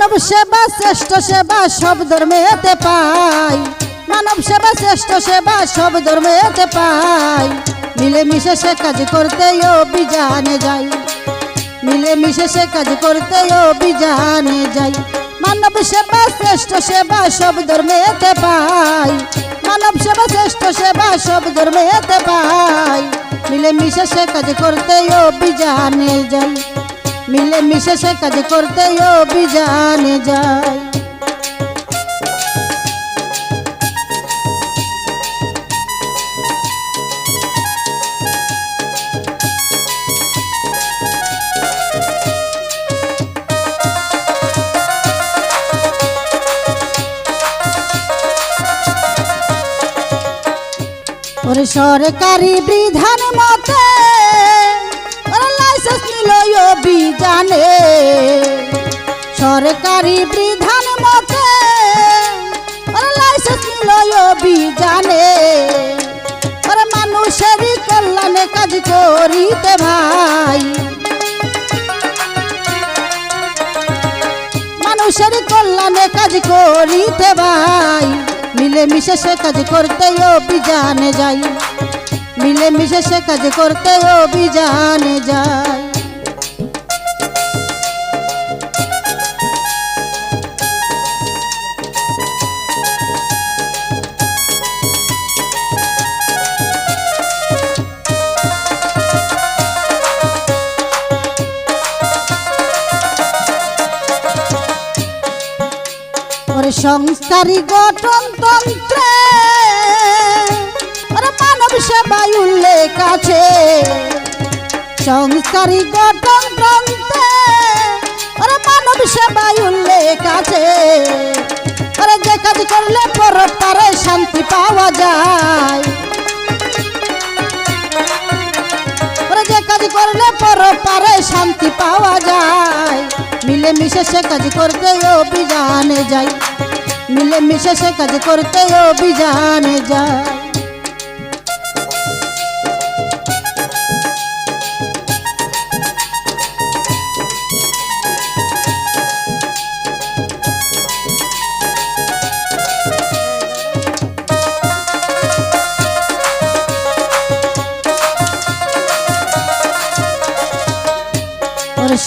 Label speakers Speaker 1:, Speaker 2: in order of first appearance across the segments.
Speaker 1: মানব সেবা শ্রেষ্ঠ সেবা সব ধর্মেতে পাই। মানব সেবা শ্রেষ্ঠ সেবা সব ধর্মেতে পাই। মিলেমিশে সে কাজ করতে অভিযানে যাই। মিলেমিশে সে কাজ করতে অভিযানে যাই। মানব সেবা শ্রেষ্ঠ সেবা সব ধর্মেতে পাই। মানব সেবা শ্রেষ্ঠ সেবা সব ধর্মেতে পাই। মিলেমিশে সে কাজ করতে অভিযানে যাই। মিলেমিশে সে কাজ করতে অভিযানে ওরে সরকারি বিধান মতে সরকারি বিধান মতে লাইসেন্স নিল অভিযানে। ওরে মানুষেরই কল্যাণে কাজ করিতে ভাই। মানুষের কল্যাণে কাজ করিতে ভাই। মিলে মিশে সে কাজ করতে অভিযানে যাই। মিলে মিশে সে কাজ করতে অভিযানে যাই। সংস্কারী গঠনতন্ত্রে। মানব সেবায় উল্লেখ আছে। সংস্কারী গঠনতন্ত্রে। মানব সেবায় উল্লেখ আছে। ওরে যে কাজ করলে পরপারে শান্তি পাওয়া যায়। যে কাজ করলে পর পরপারে শান্তি পাওয়া যায়। মিলে মিশে সে কাজ করতে অভিযানে যাই মিলে মিশে সে কাজ করতে অভিযানে যাই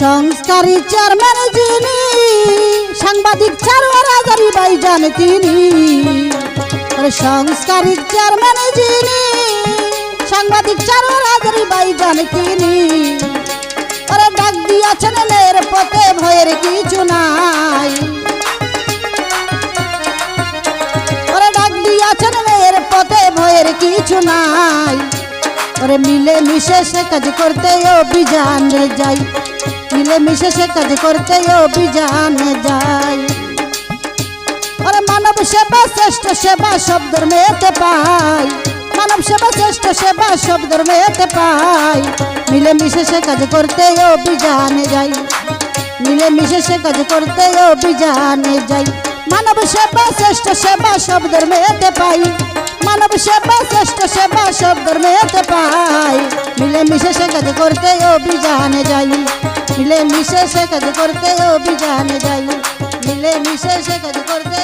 Speaker 1: সংস্কারী চেয়ারম্যান যিনি, সাংবাদিক হাজারি বাই জান তিনি সংস্কারী চেয়ারম্যান যিনি, সাংবাদিক হাজারি বাই জান তিনি। ওরে ডাক দিয়াছেন এর পথে, ভয়ের কিছু নাই। ওরে ডাক দিয়াছেন এর পথে, ভয়ের কিছু নাই। ওরে মিলে মিশে সে কাজ করতে অভিযানে যাই। মিলে মিশে সে কাজ করতে অভিযানে যাই ওরে মানব সেবা শ্রেষ্ঠ সেবা সব ধর্মেতে পাই মানব সেবা শ্রেষ্ঠ সেবা সব ধর্মেতে পাই মিলে মিশে সে কাজ করতে অভিযানে যাই মিলে মিশে সে কাজ করতে অভিযানে যাই মানব সেবা শ্রেষ্ঠ সেবা সব ধর্মেতে পাই মানব সেবা শ্রেষ্ঠ সেবা সব ধর্মেতে পাই মিলে মিশে সে কাজ করতে অভিযানে যাই মিলে মিশে সে কাজ করতে অভিযানে যাই। মিলে মিশে সে কাজ করতে